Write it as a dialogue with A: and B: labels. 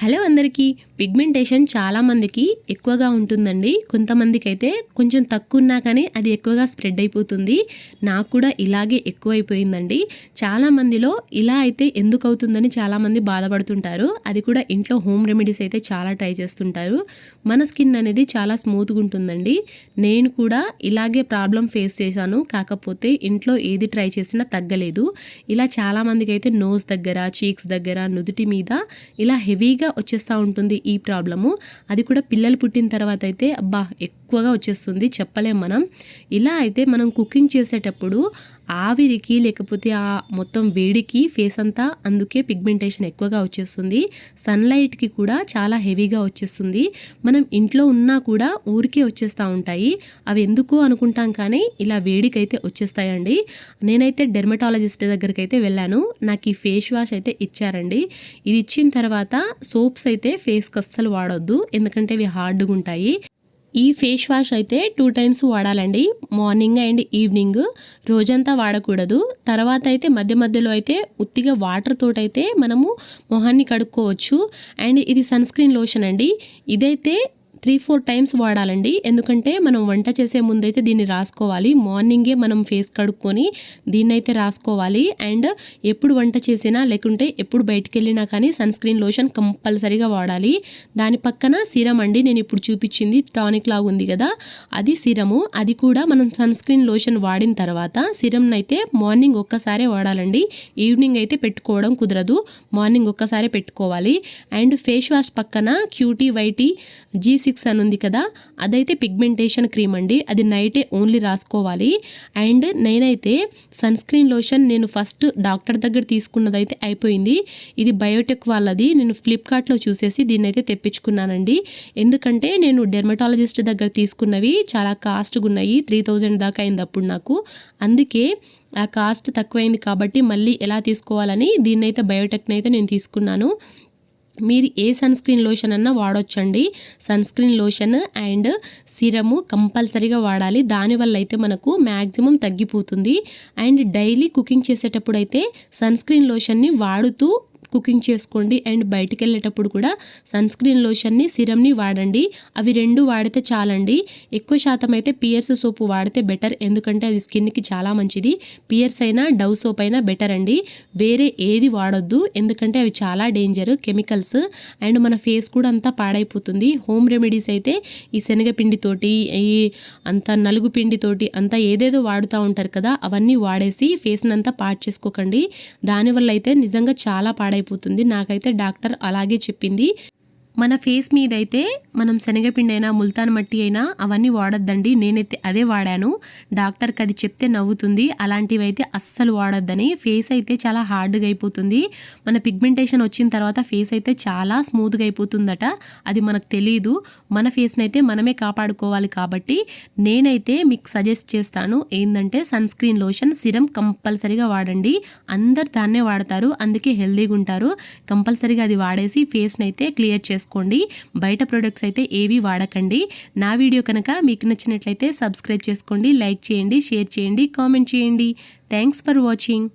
A: Hello అందరికీ. Pigmentation చాలామందికి ఎక్కువగా ఉంటుందండి. కొంతమందికి అయితే కొంచెం తక్కువ ఉన్నా కానీ అది ఎక్కువగా స్ప్రెడ్ అయిపోతుంది. నాకు కూడా ఇలాగే ఎక్కువైపోయిందండి. చాలామందిలో ఇలా అయితే ఎందుకు అవుతుందని చాలామంది బాధపడుతుంటారు. అది కూడా ఇంట్లో హోమ్ రెమెడీస్ అయితే చాలా ట్రై చేస్తుంటారు. మన స్కిన్ అనేది చాలా స్మూత్గా ఉంటుందండి. నేను కూడా ఇలాగే ప్రాబ్లం ఫేస్ చేశాను. కాకపోతే ఇంట్లో ఏది ట్రై చేసినా తగ్గలేదు. ఇలా చాలామందికి అయితే నోస్ దగ్గర చీక్స్ దగ్గర నుదుటి మీద ఇలా హెవీగా వచ్చేస్తూ ఉంటుంది ఈ ప్రాబ్లము. అది కూడా పిల్లలు పుట్టిన తర్వాత అయితే అబ్బా ఎక్కువగా వచ్చేస్తుంది చెప్పలేం మనం. ఇలా అయితే మనం కుకింగ్ చేసేటప్పుడు ఆవిరికి లేకపోతే ఆ మొత్తం వేడికి ఫేస్ అంతా అందుకే పిగ్మెంటేషన్ ఎక్కువగా వచ్చేస్తుంది. సన్లైట్కి కూడా చాలా హెవీగా వచ్చేస్తుంది. మనం ఇంట్లో ఉన్నా కూడా ఊరికే వచ్చేస్తూ ఉంటాయి. అవి ఎందుకు అనుకుంటాం కానీ ఇలా వేడికైతే వచ్చేస్తాయండి. నేనైతే డెర్మటాలజిస్ట్ దగ్గరికి అయితే వెళ్ళాను. నాకు ఈ ఫేస్ వాష్ అయితే ఇచ్చారండి. ఇది ఇచ్చిన తర్వాత సోప్స్ అయితే ఫేస్కి అస్సలు వాడొద్దు. ఎందుకంటే ఇవి హార్డ్గా ఉంటాయి. ఈ ఫేస్ వాష్ అయితే టూ టైమ్స్ వాడాలండి. మార్నింగ్ అండ్ ఈవినింగ్ రోజంతా వాడకూడదు. తర్వాత అయితే మధ్య మధ్యలో అయితే ఉత్తిగా వాటర్ తోటైతే మనము మొహాన్ని కడుక్కోవచ్చు. అండ్ ఇది సన్ స్క్రీన్ లోషన్ అండి. ఇదైతే త్రీ ఫోర్ టైమ్స్ వాడాలండి. ఎందుకంటే మనం వంట చేసే ముందైతే దీన్ని రాసుకోవాలి. మార్నింగే మనం ఫేస్ కడుక్కొని దీన్ని అయితే రాసుకోవాలి. అండ్ ఎప్పుడు వంట చేసినా లేకుంటే ఎప్పుడు బయటికి వెళ్ళినా కానీ సన్ స్క్రీన్ లోషన్ కంపల్సరీగా వాడాలి. దాని పక్కన సిరం అండి. నేను ఇప్పుడు చూపించింది టానిక్ లాగా ఉంది కదా. అది సిరము. అది కూడా మనం సన్ స్క్రీన్ లోషన్ వాడిన తర్వాత సీరంను అయితే మార్నింగ్ ఒక్కసారే వాడాలండి. ఈవినింగ్ అయితే పెట్టుకోవడం కుదరదు. మార్నింగ్ ఒక్కసారే పెట్టుకోవాలి. అండ్ ఫేస్ వాష్ పక్కన క్యూటీ వైటీ జీసీ సిక్స్ అని ఉంది కదా అదైతే పిగ్మెంటేషన్ క్రీమ్ అండి. అది నైటే ఓన్లీ రాసుకోవాలి. అండ్ నేనైతే సన్ స్క్రీన్ లోషన్ నేను ఫస్ట్ డాక్టర్ దగ్గర తీసుకున్నదైతే అయిపోయింది. ఇది బయోటెక్ వాళ్ళది. నేను ఫ్లిప్కార్ట్లో చూసేసి దీన్ని అయితే తెప్పించుకున్నానండి. ఎందుకంటే నేను డెర్మటాలజిస్ట్ దగ్గర తీసుకున్నవి చాలా కాస్ట్గా ఉన్నాయి. త్రీ థౌజండ్ దాకా అయింది అప్పుడు నాకు. అందుకే ఆ కాస్ట్ తక్కువైంది కాబట్టి మళ్ళీ ఎలా తీసుకోవాలని దీన్నైతే బయోటెక్ని అయితే నేను తీసుకున్నాను. మీరు ఏ సన్ స్క్రీన్ లోషన్ అన్నా వాడొచ్చండి. Sunscreen lotion and serum కంపల్సరీగా వాడాలి. దానివల్ల అయితే మనకు మ్యాక్సిమం తగ్గిపోతుంది. అండ్ డైలీ కుకింగ్ చేసేటప్పుడు అయితే సన్ స్క్రీన్ లోషన్ని వాడుతూ కుకింగ్ చేసుకోండి. అండ్ బయటికి వెళ్ళేటప్పుడు కూడా సన్ స్క్రీన్ లోషన్ని సిరమ్ని వాడండి. అవి రెండు వాడితే చాలండి. ఎక్కువ శాతం అయితే పియర్స్ సోపు వాడితే బెటర్. ఎందుకంటే అది స్కిన్కి చాలా మంచిది. పియర్స్ అయినా డవ్ సోప్ అయినా బెటర్ అండి. వేరే ఏది వాడొద్దు. ఎందుకంటే అవి చాలా డేంజర్ కెమికల్స్. అండ్ మన ఫేస్ కూడా అంతా పాడైపోతుంది. హోమ్ రెమెడీస్ అయితే ఈ శనగపిండితోటి ఈ అంత నలుగు పిండితోటి అంతా ఏదేదో వాడుతూ ఉంటారు కదా అవన్నీ వాడేసి ఫేస్ని అంతా పాడు చేసుకోకండి. దానివల్ల అయితే నిజంగా చాలా పాడై అయిపోతుంది. నాకైతే డాక్టర్ అలాగే చెప్పింది. మన ఫేస్ మీద అయితే మనం శనగపిండి అయినా ముల్తాన్ మట్టి అయినా అవన్నీ వాడొద్దండి. నేనైతే అదే వాడాను. డాక్టర్కి అది చెప్తే నవ్వుతుంది. అలాంటివి అయితే అస్సలు వాడొద్దని. ఫేస్ అయితే చాలా హార్డ్గా అయిపోతుంది మన పిగ్మెంటేషన్ వచ్చిన తర్వాత ఫేస్ అయితే చాలా స్మూత్గా అయిపోతుందట అది మనకు తెలియదు మన ఫేస్ని అయితే మనమే కాపాడుకోవాలి కాబట్టి నేనైతే మీకు సజెస్ట్ చేస్తాను. ఏంటంటే సన్ స్క్రీన్ లోషన్ సిరం కంపల్సరీగా వాడండి. అందరు దాన్నే వాడతారు. అందుకే హెల్దీగా ఉంటారు కంపల్సరీగా అది వాడేసి ఫేస్ని అయితే క్లియర్ చేస్తాను చేసుకోండి. బయట ప్రొడక్ట్స్ అయితే ఏవి వాడకండి. నా వీడియో కనుక మీకు నచ్చినట్లయితే సబ్స్క్రైబ్ చేసుకోండి లైక్ చేయండి షేర్ చేయండి కామెంట్ చేయండి. Thanks for watching